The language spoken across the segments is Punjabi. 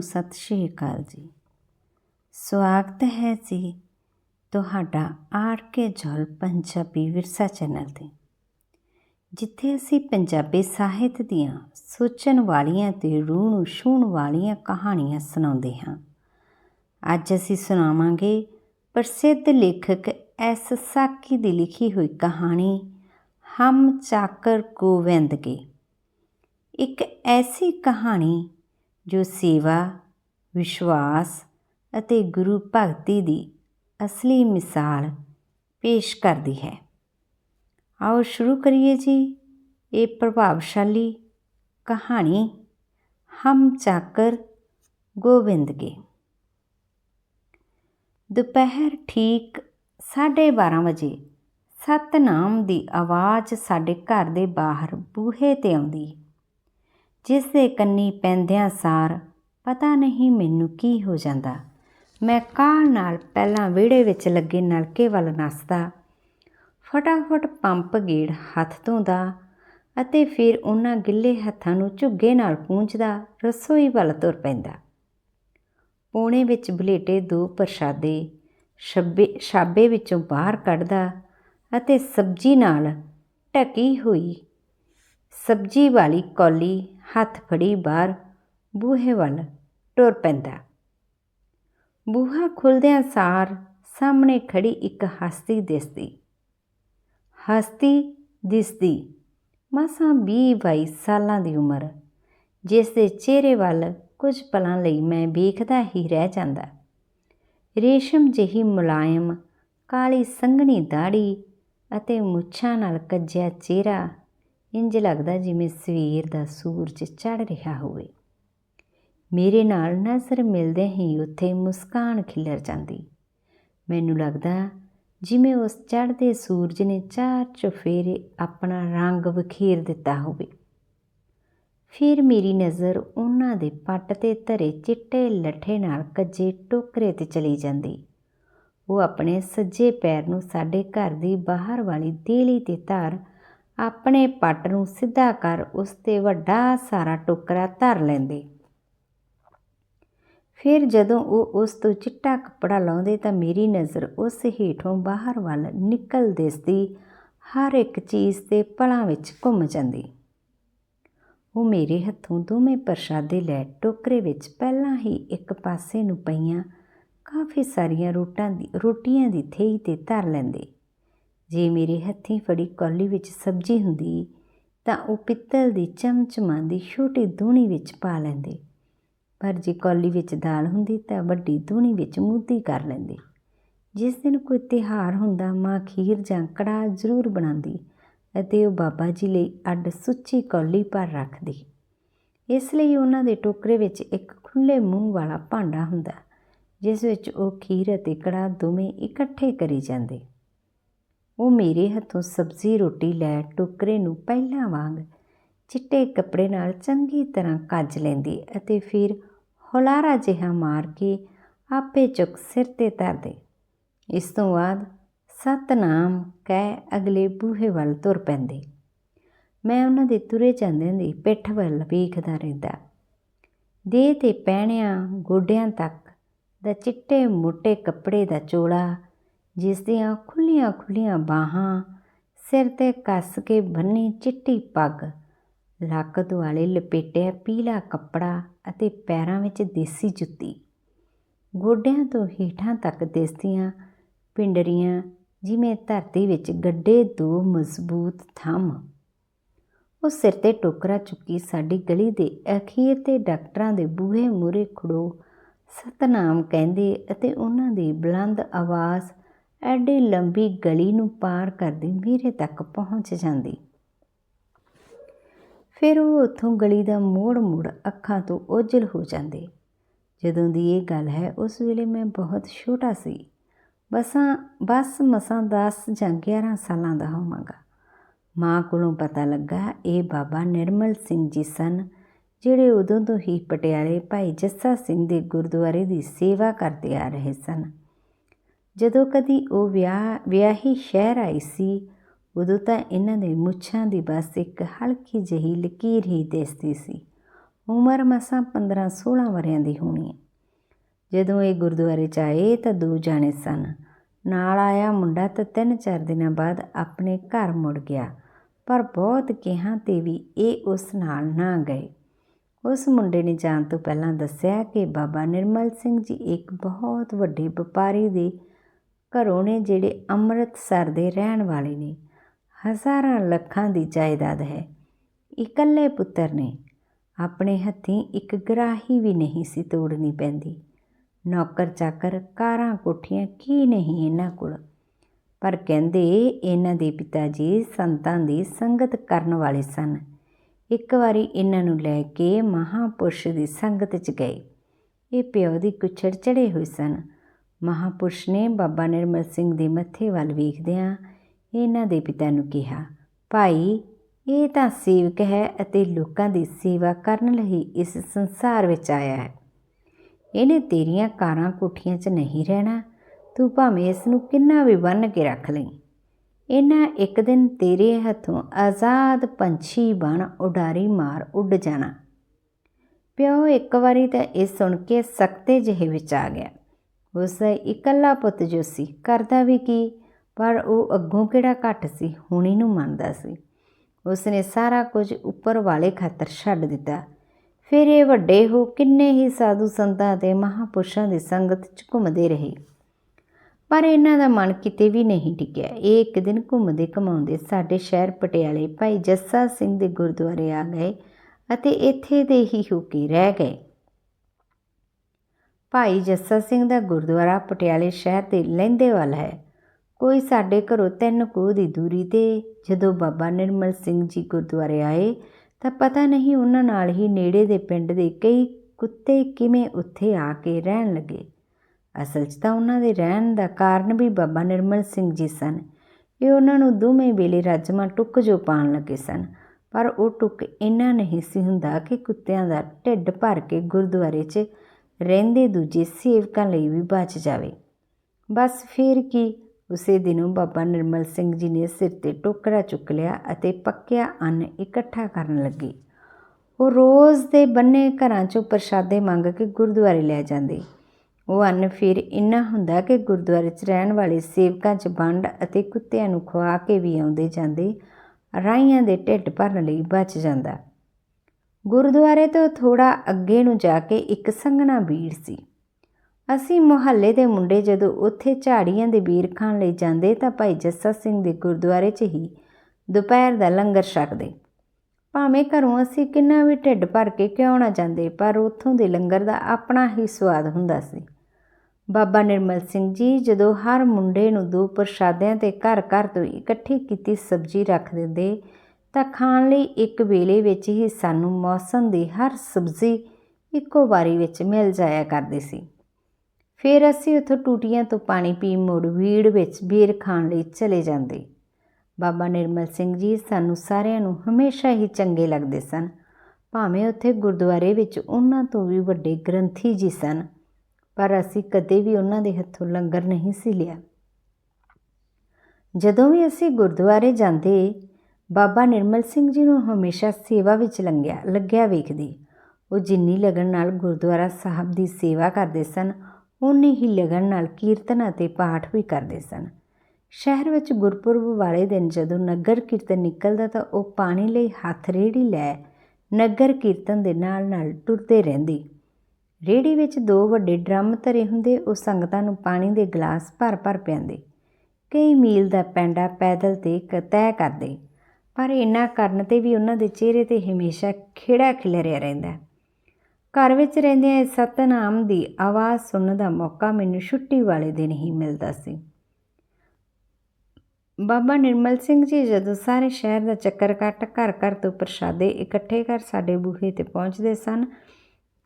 ਸਤਿ ਸ਼੍ਰੀ ਅਕਾਲ ਜੀ। ਸਵਾਗਤ ਹੈ ਜੀ ਤੁਹਾਡਾ ਆਰ ਕੇ ਜਲ ਪੰਜਾਬੀ ਵਿਰਸਾ ਚੈਨਲ ਤੇ, ਜਿੱਥੇ ਅਸੀਂ ਪੰਜਾਬੀ ਸਾਹਿਤ ਦੀਆਂ ਸੋਚਣ ਵਾਲੀਆਂ ਤੇ ਰੂਹ ਨੂੰ ਛੂਹਣ ਵਾਲੀਆਂ ਕਹਾਣੀਆਂ ਸੁਣਾਉਂਦੇ ਹਾਂ। ਅੱਜ ਅਸੀਂ ਸੁਣਾਵਾਂਗੇ ਪ੍ਰਸਿੱਧ ਲੇਖਕ ਐਸ ਸਾਕੀ ਦੀ ਲਿਖੀ ਹੋਈ ਕਹਾਣੀ, ਹਮ ਚਾਕਰ ਗੋਵਿੰਦ ਕੇ। ਇੱਕ ਐਸੀ ਕਹਾਣੀ ਜੋ ਸੇਵਾ, ਵਿਸ਼ਵਾਸ ਅਤੇ ਗੁਰੂ ਭਗਤੀ ਦੀ ਅਸਲੀ ਮਿਸਾਲ ਪੇਸ਼ ਕਰਦੀ ਹੈ। ਆਓ ਸ਼ੁਰੂ ਕਰੀਏ ਜੀ ਇਹ ਪ੍ਰਭਾਵਸ਼ਾਲੀ ਕਹਾਣੀ, ਹਮ ਚਾਕਰ ਗੋਬਿੰਦ ਕੇ ਦੁਪਹਿਰ ਠੀਕ 12:30 ਵਜੇ ਸਤਨਾਮ ਦੀ ਆਵਾਜ਼ ਸਾਡੇ ਘਰ ਦੇ ਬਾਹਰ ਬੂਹੇ ਤੇ ਆਉਂਦੀ। ਜਿਸ ਦੇ ਕੰਨੀ ਪੈਂਦਿਆਂ ਸਾਰ ਪਤਾ ਨਹੀਂ ਮੈਨੂੰ ਕੀ ਹੋ ਜਾਂਦਾ। ਮੈਂ ਕਾਹਲ ਨਾਲ ਪਹਿਲਾਂ ਵਿਹੜੇ ਵਿੱਚ ਲੱਗੇ ਨਲਕੇ ਵੱਲ ਨੱਸਦਾ। ਫਟਾਫਟ ਪੰਪ ਗੇੜ ਹੱਥ ਧੋਂਦਾ ਅਤੇ ਫਿਰ ਉਹਨਾਂ ਗਿੱਲੇ ਹੱਥਾਂ ਨੂੰ ਝੁੱਗੇ ਨਾਲ ਪੂੰਝਦਾ ਰਸੋਈ ਵੱਲ ਤੁਰ ਪੈਂਦਾ। ਪੋਣੇ ਵਿੱਚ ਬਲੇਟੇ ਦੋ ਪ੍ਰਸ਼ਾਦੇ ਛੱਬੇ ਛਾਬੇ ਵਿੱਚੋਂ ਬਾਹਰ ਕੱਢਦਾ ਅਤੇ ਸਬਜ਼ੀ ਨਾਲ ਢਕੀ ਹੋਈ ਸਬਜ਼ੀ ਵਾਲੀ ਕੌਲੀ ਹੱਥ ਫੜੀ ਬਾਹਰ ਬੂਹੇ ਵੱਲ ਟੁਰ ਪੈਂਦਾ। ਬੂਹਾ ਖੁੱਲਦਿਆਂ ਸਾਰ ਸਾਹਮਣੇ ਖੜੀ ਇੱਕ ਹਸਤੀ ਦਿਸਦੀ। ਹਸਤੀ ਦਿਸਦੀ। ਮਸਾਂ 20-22 ਸਾਲਾਂ ਦੀ ਉਮਰ। ਜਿਸ ਦੇ ਚਿਹਰੇ ਵੱਲ ਕੁਝ ਪਲਾਂ ਲਈ ਮੈਂ ਵੇਖਦਾ ਹੀ ਰਹਿ ਜਾਂਦਾ। ਰੇਸ਼ਮ ਜਿਹੀ ਮੁਲਾਇਮ, ਕਾਲੀ ਸੰਘਣੀ ਦਾੜੀ ਅਤੇ ਮੁੱਛਾਂ ਨਾਲ ਕੱਜਿਆ ਚਿਹਰਾ ਇੰਜ ਲੱਗਦਾ ਜਿਵੇਂ ਸਵੇਰ ਦਾ ਸੂਰਜ ਚੜ ਰਿਹਾ ਹੋਵੇ। ਮੇਰੇ ਨਾਲ ਨਜ਼ਰ ਮਿਲਦੇ ਹੀ ਉੱਥੇ ਮੁਸਕਾਨ ਖਿਲਰ ਜਾਂਦੀ। ਮੈਨੂੰ ਲੱਗਦਾ ਜਿਵੇਂ ਉਸ ਚੜ੍ਹਦੇ ਸੂਰਜ ਨੇ ਚਾਰ ਚੁਫੇਰੇ ਆਪਣਾ ਰੰਗ ਵਖੇਰ ਦਿੱਤਾ ਹੋਵੇ। ਫਿਰ ਮੇਰੀ ਨਜ਼ਰ ਉਹਨਾਂ ਦੇ ਪੱਟ ਤੇ ਧਰੇ ਚਿੱਟੇ ਲੱਠੇ ਨਾਲ ਕੱਜੇ ਟੋਕਰੇ ਤੇ ਚਲੀ ਜਾਂਦੀ। ਉਹ ਆਪਣੇ ਸੱਜੇ ਪੈਰ ਨੂੰ ਸਾਡੇ ਘਰ ਦੀ ਬਾਹਰ ਵਾਲੀ ਦੇਲੀ ਤੇ ਧਾਰ ਆਪਣੇ ਪੱਟ ਨੂੰ ਸਿੱਧਾ ਕਰ ਉਸ ਤੇ ਵੱਡਾ ਸਾਰਾ ਟੋਕਰਾ ਧਰ ਲੈਂਦੇ। ਫਿਰ ਜਦੋਂ ਉਹ ਉਸ ਤੋਂ ਚਿੱਟਾ ਕੱਪੜਾ ਲਾਉਂਦੇ ਤਾਂ ਮੇਰੀ ਨਜ਼ਰ ਉਸ ਹੇਠੋਂ ਬਾਹਰ ਵੱਲ ਨਿਕਲ ਦਿਸਦੀ ਹਰ ਇੱਕ ਚੀਜ਼ ਤੇ ਪਲਾਂ ਵਿੱਚ ਘੁੰਮ ਜਾਂਦੀ। ਉਹ ਮੇਰੇ ਹੱਥੋਂ ਦੋਵੇਂ ਪ੍ਰਸ਼ਾਦੇ ਲੈ ਟੋਕਰੇ ਵਿੱਚ ਪਹਿਲਾਂ ਹੀ ਇੱਕ ਪਾਸੇ ਨੂੰ ਪਈਆਂ, ਕਾਫੀ ਸਾਰੀਆਂ ਰੋਟਾਂ ਦੀ, ਰੋਟੀਆਂ ਦੀ ਥੇਈ ਤੇ ਧਰ ਲੈਂਦੇ। ਜੇ ਮੇਰੇ ਹੱਥੀਂ ਫੜੀ ਕੌਲੀ ਵਿੱਚ ਸਬਜ਼ੀ ਹੁੰਦੀ, ਤਾਂ ਉਹ ਪਿੱਤਲ ਦੀ ਚਮਚਮਾਂਦੀ ਛੋਟੀ ਦੂਣੀ ਵਿੱਚ ਪਾ ਲੈਂਦੇ। ਪਰ ਜੇ ਕੌਲੀ ਵਿੱਚ ਦਾਲ ਹੁੰਦੀ, ਤਾਂ ਵੱਡੀ ਦੂਣੀ ਵਿੱਚ ਮੂਧੀ ਕਰ ਲੈਂਦੇ। ਜਿਸ ਦਿਨ ਕੋਈ ਤਿਹਾਰ ਹੁੰਦਾ, ਮਾਂ ਖੀਰ ਜਾਂ ਕੜਾ ਜ਼ਰੂਰ ਬਣਾਉਂਦੀ ਅਤੇ ਉਹ ਬਾਬਾ ਜੀ ਲਈ ਅੱਡ ਸੁੱਚੀ ਕੌਲੀ ਪਰ ਰੱਖਦੀ। ਇਸ ਲਈ ਉਹਨਾਂ ਦੇ ਟੋਕਰੇ ਵਿੱਚ ਇੱਕ ਖੁੱਲੇ ਮੂੰਹ ਵਾਲਾ ਭਾਂਡਾ ਹੁੰਦਾ, ਜਿਸ ਵਿੱਚ ਉਹ ਖੀਰ ਅਤੇ ਕੜਾ ਦੋਵੇਂ ਇਕੱਠੇ ਕਰੀ ਜਾਂਦੇ। ਉਹ ਮੇਰੇ ਹੱਥੋਂ ਸਬਜ਼ੀ, ਰੋਟੀ ਲੈ ਟੋਕਰੇ ਨੂੰ ਪਹਿਲਾਂ ਵਾਂਗ ਚਿੱਟੇ ਕੱਪੜੇ ਨਾਲ ਚੰਗੀ ਤਰ੍ਹਾਂ ਕੱਜ ਲੈਂਦੀ ਅਤੇ ਫਿਰ ਹੁਲਾਰਾ ਜਿਹਾ ਮਾਰ ਕੇ ਆਪੇ ਚੁੱਕ ਸਿਰ ਤੇ ਧਰਦੇ। ਇਸ ਤੋਂ ਬਾਅਦ ਸਤਨਾਮ ਕਹਿ ਅਗਲੇ ਬੂਹੇ ਵੱਲ ਤੁਰ ਪੈਂਦੇ। ਮੈਂ ਉਹਨਾਂ ਦੇ ਤੁਰੇ ਜਾਂਦਿਆਂ ਦੀ ਪਿੱਠ ਵੱਲ ਵੇਖਦਾ ਰਹਿੰਦਾ। ਦੇਹ ਤੇ ਪਹਿਣਿਆਂ ਗੋਡਿਆਂ ਤੱਕ ਦਾ ਚਿੱਟੇ ਮੋٹے ਕੱਪੜੇ ਦਾ ਚੋਲਾ ਜਿਸ ਦੀਆਂ ਖੁੱਲੀਆਂ ਖੁੱਲੀਆਂ ਬਾਹਾਂ, ਸਿਰ ਤੇ ਕੱਸ ਕੇ ਬੰਨੀ ਚਿੱਟੀ ਪੱਗ, ਲੱਕ ਦੁਆਲੇ ਲਪੇਟਿਆ ਪੀਲਾ ਕੱਪੜਾ ਅਤੇ ਪੈਰਾਂ ਵਿੱਚ ਦੇਸੀ ਜੁੱਤੀ। ਗੋਡਿਆਂ ਤੋਂ ਹੇਠਾਂ ਤੱਕ ਦਿਸਦੀਆਂ ਪਿੰਡਰੀਆਂ, ਜਿਵੇਂ ਧਰਤੀ ਵਿੱਚ ਗੱਡੇ ਦੋ ਮਜ਼ਬੂਤ ਥੰਮ। ਉਹ ਸਿਰ ਤੇ ਟੋਕਰਾ ਚੁੱਕੀ ਸਾਡੀ ਗਲੀ ਦੇ ਅਖੀਰ ਤੇ ਡਾਕਟਰਾਂ ਦੇ ਬੂਹੇ ਮੂਰੇ ਖੜੋ, ਸਤਨਾਮ ਕਹਿੰਦੇ ਅਤੇ ਉਹਨਾਂ ਦੀ ਬੁਲੰਦ ਆਵਾਜ਼ ਐਡੀ ਲੰਬੀ ਗਲੀ ਨੂੰ ਪਾਰ ਕਰਦੀ ਮੇਰੇ ਤੱਕ ਪਹੁੰਚ ਜਾਂਦੀ। ਫਿਰ ਉਹ ਉੱਥੋਂ ਗਲੀ ਦਾ ਮੋੜ ਮੋੜ ਅੱਖਾਂ ਤੋਂ ਓਝਲ ਹੋ ਜਾਂਦੇ। ਜਦੋਂ ਦੀ ਇਹ ਗੱਲ ਹੈ, ਉਸ ਵੇਲੇ ਮੈਂ ਬਹੁਤ ਛੋਟਾ ਸੀ। ਬਸਾਂ, ਬਸ ਮਸਾਂ 10 ਜਾਂ 11 ਸਾਲਾਂ ਦਾ ਹੋਵਾਂਗਾ। ਮਾਂ ਕੋਲੋਂ ਪਤਾ ਲੱਗਾ, ਇਹ ਬਾਬਾ ਨਿਰਮਲ ਸਿੰਘ ਜੀ ਸਨ, ਜਿਹੜੇ ਉਦੋਂ ਤੋਂ ਹੀ ਪਟਿਆਲੇ ਭਾਈ ਜੱਸਾ ਸਿੰਘ ਦੇ ਗੁਰਦੁਆਰੇ ਦੀ ਸੇਵਾ ਕਰਦੇ ਆ ਰਹੇ ਸਨ। ਜਦੋਂ ਕਦੀ ਉਹ ਵਿਆਹ, ਵਿਆਹੀ ਸ਼ਹਿਰ ਆਈ ਸੀ, ਉਦੋਂ ਤਾਂ ਇਹਨਾਂ ਦੇ ਮੁੱਛਾਂ ਦੀ ਬਸ ਇੱਕ ਹਲਕੀ ਜਿਹੀ ਲਕੀਰ ਹੀ ਦਿਸਦੀ ਸੀ। ਉਮਰ ਮਸਾਂ 15-16 ਵਰਿਆਂ ਦੀ ਹੋਣੀ ਹੈ। ਜਦੋਂ ਇਹ ਗੁਰਦੁਆਰੇ 'ਚ ਆਏ ਤਾਂ ਦੋ ਜਾਣੇ ਸਨ। ਨਾਲ ਆਇਆ ਮੁੰਡਾ ਤਾਂ ਤਿੰਨ ਚਾਰ ਦਿਨਾਂ ਬਾਅਦ ਆਪਣੇ ਘਰ ਮੁੜ ਗਿਆ, ਪਰ ਬਹੁਤ ਕਿਹਾਂ ਤੇ ਵੀ ਇਹ ਉਸ ਨਾਲ ਨਾ ਗਏ। ਉਸ ਮੁੰਡੇ ਨੇ ਜਾਣ ਤੋਂ ਪਹਿਲਾਂ ਦੱਸਿਆ ਕਿ ਬਾਬਾ ਨਿਰਮਲ ਸਿੰਘ ਜੀ ਇੱਕ ਬਹੁਤ ਵੱਡੇ ਵਪਾਰੀ ਦੇ ਘਰੋਂ ਨੇ ਜਿਹੜੇ ਅੰਮ੍ਰਿਤਸਰ ਦੇ ਰਹਿਣ ਵਾਲੇ ਨੇ। ਹਜ਼ਾਰਾਂ ਲੱਖਾਂ ਦੀ ਜਾਇਦਾਦ ਹੈ। ਇਕੱਲੇ ਪੁੱਤਰ ਨੇ। ਆਪਣੇ ਹੱਥੀਂ ਇੱਕ ਗਰਾਹੀ ਵੀ ਨਹੀਂ ਸੀ ਤੋੜਨੀ ਪੈਂਦੀ। ਨੌਕਰ ਚਾਕਰ ਕਾਰਾਂ ਕੋਠੀਆਂ ਕੀ ਨਹੀਂ ਇਹਨਾਂ ਕੋਲ। ਪਰ ਕਹਿੰਦੇ ਇਹਨਾਂ ਦੇ ਪਿਤਾ ਜੀ ਸੰਤਾਂ ਦੀ ਸੰਗਤ ਕਰਨ ਵਾਲੇ ਸਨ। ਇੱਕ ਵਾਰੀ ਇਹਨਾਂ ਨੂੰ ਲੈ ਕੇ ਮਹਾਪੁਰਸ਼ ਦੀ ਸੰਗਤ 'ਚ ਗਏ। ਇਹ ਪਿਓ ਦੀ ਕੁਛੜ ਚੜੇ ਹੋਏ ਸਨ। ਮਹਾਪੁਰਸ਼ ਨੇ ਬਾਬਾ ਨਿਰਮਲ ਸਿੰਘ ਦੇ ਮੱਥੇ ਵੱਲ ਵੇਖਦਿਆਂ ਇਹਨਾਂ ਦੇ ਪਿਤਾ ਨੂੰ ਕਿਹਾ, ਭਾਈ, ਇਹ ਤਾਂ ਸੇਵਕ ਹੈ ਅਤੇ ਲੋਕਾਂ ਦੀ ਸੇਵਾ ਕਰਨ ਲਈ ਇਸ ਸੰਸਾਰ ਵਿੱਚ ਆਇਆ ਹੈ। ਇਹਨੇ ਤੇਰੀਆਂ ਕਾਰਾਂ ਕੋਠੀਆਂ 'ਚ ਨਹੀਂ ਰਹਿਣਾ। ਤੂੰ ਭਾਵੇਂ ਇਸ ਨੂੰ ਕਿੰਨਾ ਵੀ ਬੰਨ ਕੇ ਰੱਖ ਲਈ। ਇਹਨਾਂ ਇੱਕ ਦਿਨ ਤੇਰੇ ਹੱਥੋਂ ਆਜ਼ਾਦ ਪੰਛੀ ਬਣ ਉਡਾਰੀ ਮਾਰ ਉੱਡ ਜਾਣਾ। ਪਿਓ ਇੱਕ ਵਾਰੀ ਤਾਂ ਇਹ ਸੁਣ ਕੇ ਸਖਤੇ ਜਿਹੇ ਵਿੱਚ ਆ ਗਿਆ। ਉਸ ਦਾ ਇਕੱਲਾ ਪੁੱਤ ਜੋ ਸੀ ਕਰਦਾ ਵੀ ਕੀ, ਪਰ ਉਹ ਅੱਗੋਂ ਕਿਹੜਾ ਘੱਟ ਸੀ, ਹੁਣੀ ਨੂੰ ਮੰਨਦਾ ਸੀ। ਉਸ ਨੇ ਸਾਰਾ ਕੁਝ ਉੱਪਰ ਵਾਲੇ ਖਾਤਰ ਛੱਡ ਦਿੱਤਾ। ਫਿਰ ਇਹ ਵੱਡੇ ਹੋ ਕਿੰਨੇ ਹੀ ਸਾਧੂ ਸੰਤਾਂ ਤੇ ਮਹਾਪੁਰਸ਼ਾਂ ਦੀ ਸੰਗਤ 'ਚ ਘੁੰਮਦੇ ਰਹੇ। ਪਰ ਇਹਨਾਂ ਦਾ ਮਨ ਕਿਤੇ ਵੀ ਨਹੀਂ ਟਿਕਿਆ। ਇਹ ਇੱਕ ਦਿਨ ਘੁੰਮਦੇ ਘਮਾਉਂਦੇ ਸਾਡੇ ਸ਼ਹਿਰ ਪਟਿਆਲੇ ਭਾਈ ਜੱਸਾ ਸਿੰਘ ਦੇ ਗੁਰਦੁਆਰੇ ਆ ਗਏ ਅਤੇ ਇੱਥੇ ਦੇ ਹੀ ਹੋ ਕੇ ਰਹਿ ਗਏ। ਭਾਈ ਜੱਸਾ ਸਿੰਘ ਦਾ ਗੁਰਦੁਆਰਾ ਪਟਿਆਲੇ ਸ਼ਹਿਰ ਦੇ ਲਹਿੰਦੇ ਵੱਲ ਹੈ। ਕੋਈ ਸਾਡੇ ਘਰੋਂ ਤਿੰਨ ਕੋਹ ਦੀ ਦੂਰੀ ਤੇ ਜਦੋਂ ਬਾਬਾ ਨਿਰਮਲ ਸਿੰਘ ਜੀ ਗੁਰਦੁਆਰੇ ਆਏ, ਤਾਂ ਪਤਾ ਨਹੀਂ ਉਹਨਾਂ ਨਾਲ ਹੀ ਨੇੜੇ ਦੇ ਪਿੰਡ ਦੇ ਕਈ ਕੁੱਤੇ ਕਿਵੇਂ ਉੱਥੇ ਆ ਕੇ ਰਹਿਣ ਲੱਗੇ। ਅਸਲ 'ਚ ਤਾਂ ਉਹਨਾਂ ਦੇ ਰਹਿਣ ਦਾ ਕਾਰਨ ਵੀ ਬਾਬਾ ਨਿਰਮਲ ਸਿੰਘ ਜੀ ਸਨ। ਇਹ ਉਹਨਾਂ ਨੂੰ ਦੋਵੇਂ ਵੇਲੇ ਰਾਜਮਾ ਟੁੱਕ ਜੋ ਪਾਣ ਲੱਗੇ ਸਨ, ਪਰ ਉਹ ਟੁੱਕ ਇੰਨਾ ਨਹੀਂ ਸੀ ਹੁੰਦਾ ਕਿ ਕੁੱਤਿਆਂ ਦਾ ਢਿੱਡ ਭਰ ਕੇ ਗੁਰਦੁਆਰੇ 'ਚ ਰਹਿੰਦੇ ਦੂਜੇ ਸੇਵਕਾਂ ਲਈ ਵੀ ਬਚ ਜਾਵੇ। ਬਸ ਫਿਰ ਕੀ, ਉਸੇ ਦਿਨੋਂ ਬਾਬਾ ਨਿਰਮਲ ਸਿੰਘ ਜੀ ਨੇ ਸਿਰ ਤੇ ਟੋਕਰਾ ਚੁੱਕ ਲਿਆ ਅਤੇ ਪੱਕਿਆ ਅੰਨ ਇਕੱਠਾ ਕਰਨ ਲੱਗੇ। ਉਹ ਰੋਜ਼ ਦੇ ਬੰਨੇ ਘਰਾਂ 'ਚੋਂ ਪ੍ਰਸ਼ਾਦੇ ਮੰਗ ਕੇ ਗੁਰਦੁਆਰੇ ਲੈ ਜਾਂਦੇ। ਉਹ ਅੰਨ ਫਿਰ ਇੰਨਾ ਹੁੰਦਾ ਕਿ ਗੁਰਦੁਆਰੇ 'ਚ ਰਹਿਣ ਵਾਲੇ ਸੇਵਕਾਂ 'ਚ ਵੰਡ ਅਤੇ ਕੁੱਤਿਆਂ ਨੂੰ ਖਵਾ ਕੇ ਵੀ ਆਉਂਦੇ ਜਾਂਦੇ ਰਾਈਆਂ ਦੇ ਢਿੱਡ ਭਰਨ ਲਈ ਬਚ ਜਾਂਦਾ। ਗੁਰਦੁਆਰੇ ਤੋਂ ਥੋੜਾ ਅੱਗੇ ਨੂੰ ਜਾ ਕੇ ਇੱਕ ਸੰਘਣਾ ਬੀੜ ਸੀ। ਅਸੀਂ ਮੁਹੱਲੇ ਦੇ ਮੁੰਡੇ ਜਦੋਂ ਉੱਥੇ ਝਾੜੀਆਂ ਦੇ ਬੀਰ ਖਾਣ ਲਈ ਜਾਂਦੇ ਤਾਂ ਭਾਈ ਜੱਸਾ ਸਿੰਘ ਦੇ ਗੁਰਦੁਆਰੇ 'ਚ ਹੀ ਦੁਪਹਿਰ ਦਾ ਲੰਗਰ ਛਕਦੇ। ਭਾਵੇਂ ਘਰੋਂ ਅਸੀਂ ਕਿੰਨਾ ਵੀ ਢਿੱਡ ਭਰ ਕੇ ਕਿਉਂ ਨਾ ਜਾਂਦੇ, ਪਰ ਉੱਥੋਂ ਦੇ ਲੰਗਰ ਦਾ ਆਪਣਾ ਹੀ ਸਵਾਦ ਹੁੰਦਾ ਸੀ। ਬਾਬਾ ਨਿਰਮਲ ਸਿੰਘ ਜੀ ਜਦੋਂ ਹਰ ਮੁੰਡੇ ਨੂੰ ਦੋ ਪ੍ਰਸ਼ਾਦਿਆਂ ਤੇ ਘਰ ਘਰ ਤੋਂ ਇਕੱਠੀ ਕੀਤੀ ਸਬਜ਼ੀ ਰੱਖ ਦਿੰਦੇ ਤਾਂ ਖਾਣ ਲਈ ਇੱਕ ਵੇਲੇ ਵਿੱਚ ਹੀ ਸਾਨੂੰ ਮੌਸਮ ਦੀ ਹਰ ਸਬਜ਼ੀ ਇੱਕੋ ਵਾਰੀ ਵਿੱਚ ਮਿਲ ਜਾਇਆ ਕਰਦੀ ਸੀ। ਫਿਰ ਅਸੀਂ ਉੱਥੋਂ ਟੂਟੀਆਂ ਤੋਂ ਪਾਣੀ ਪੀ ਮੁੜ ਵੀੜ ਵਿੱਚ ਬੀਰ ਖਾਣ ਲਈ ਚਲੇ ਜਾਂਦੇ। ਬਾਬਾ ਨਿਰਮਲ ਸਿੰਘ ਜੀ ਸਾਨੂੰ ਸਾਰਿਆਂ ਨੂੰ ਹਮੇਸ਼ਾ ਹੀ ਚੰਗੇ ਲੱਗਦੇ ਸਨ। ਭਾਵੇਂ ਉੱਥੇ ਗੁਰਦੁਆਰੇ ਵਿੱਚ ਉਹਨਾਂ ਤੋਂ ਵੀ ਵੱਡੇ ਗ੍ਰੰਥੀ ਜੀ ਸਨ, ਪਰ ਅਸੀਂ ਕਦੇ ਵੀ ਉਹਨਾਂ ਦੇ ਹੱਥੋਂ ਲੰਗਰ ਨਹੀਂ ਸੀ ਲਿਆ। ਜਦੋਂ ਵੀ ਅਸੀਂ ਗੁਰਦੁਆਰੇ ਜਾਂਦੇ ਬਾਬਾ ਨਿਰਮਲ ਸਿੰਘ ਜੀ ਨੂੰ ਹਮੇਸ਼ਾ ਸੇਵਾ ਵਿੱਚ ਲੰਗਿਆ ਲੱਗਿਆ ਵੇਖਦੀ। ਉਹ ਜਿੰਨੀ ਲਗਨ ਨਾਲ ਗੁਰਦੁਆਰਾ ਸਾਹਿਬ ਦੀ ਸੇਵਾ ਕਰਦੇ ਸਨ ਉਨੀ ਹੀ ਲਗਨ ਨਾਲ ਕੀਰਤਨ ਅਤੇ ਪਾਠ ਵੀ ਕਰਦੇ ਸਨ। ਸ਼ਹਿਰ ਵਿੱਚ ਗੁਰਪੁਰਬ ਵਾਲੇ ਦਿਨ ਜਦੋਂ ਨਗਰ ਕੀਰਤਨ ਨਿਕਲਦਾ ਤਾਂ ਉਹ ਪਾਣੀ ਲਈ ਹੱਥ ਰੇੜੀ ਲੈ ਨਗਰ ਕੀਰਤਨ ਦੇ ਨਾਲ ਨਾਲ ਟੁਰਦੇ ਰਹਿੰਦੀ। ਰੇੜੀ ਵਿੱਚ ਦੋ ਵੱਡੇ ਡਰਮ ਧਰੇ ਹੁੰਦੇ, ਉਹ ਸੰਗਤਾਂ ਨੂੰ ਪਾਣੀ ਦੇ ਗਲਾਸ ਭਰ ਭਰ ਪਿਆਉਂਦੇ। ਕਈ ਮੀਲ ਦਾ ਪੈਂਡਾ ਪੈਦਲ ਤੇ ਤੈਅ ਕਰਦੇ। ਪਰ ਇੰਨਾ ਕਰਨ ਤੇ ਵੀ ਉਹਨਾਂ ਦੇ ਚਿਹਰੇ ਤੇ ਹਮੇਸ਼ਾ ਖਿੜਾ ਖਿਲਰਿਆ ਰਹਿੰਦਾ ਘਰ ਵਿੱਚ ਰਹਿੰਦਿਆਂ ਸਤਨਾਮ ਦੀ ਆਵਾਜ਼ ਸੁਣਨ ਦਾ ਮੌਕਾ ਮੈਨੂੰ ਛੁੱਟੀ ਵਾਲੇ ਦਿਨ ਹੀ ਮਿਲਦਾ ਸੀ। ਬਾਬਾ ਨਿਰਮਲ ਸਿੰਘ ਜੀ ਜਦੋਂ ਸਾਰੇ ਸ਼ਹਿਰ ਦਾ ਚੱਕਰ ਕੱਟ, ਘਰ ਘਰ ਤੋਂ ਪ੍ਰਸ਼ਾਦੇ ਇਕੱਠੇ ਕਰ ਸਾਡੇ ਬੂਹੇ ਤੇ ਪਹੁੰਚਦੇ ਸਨ,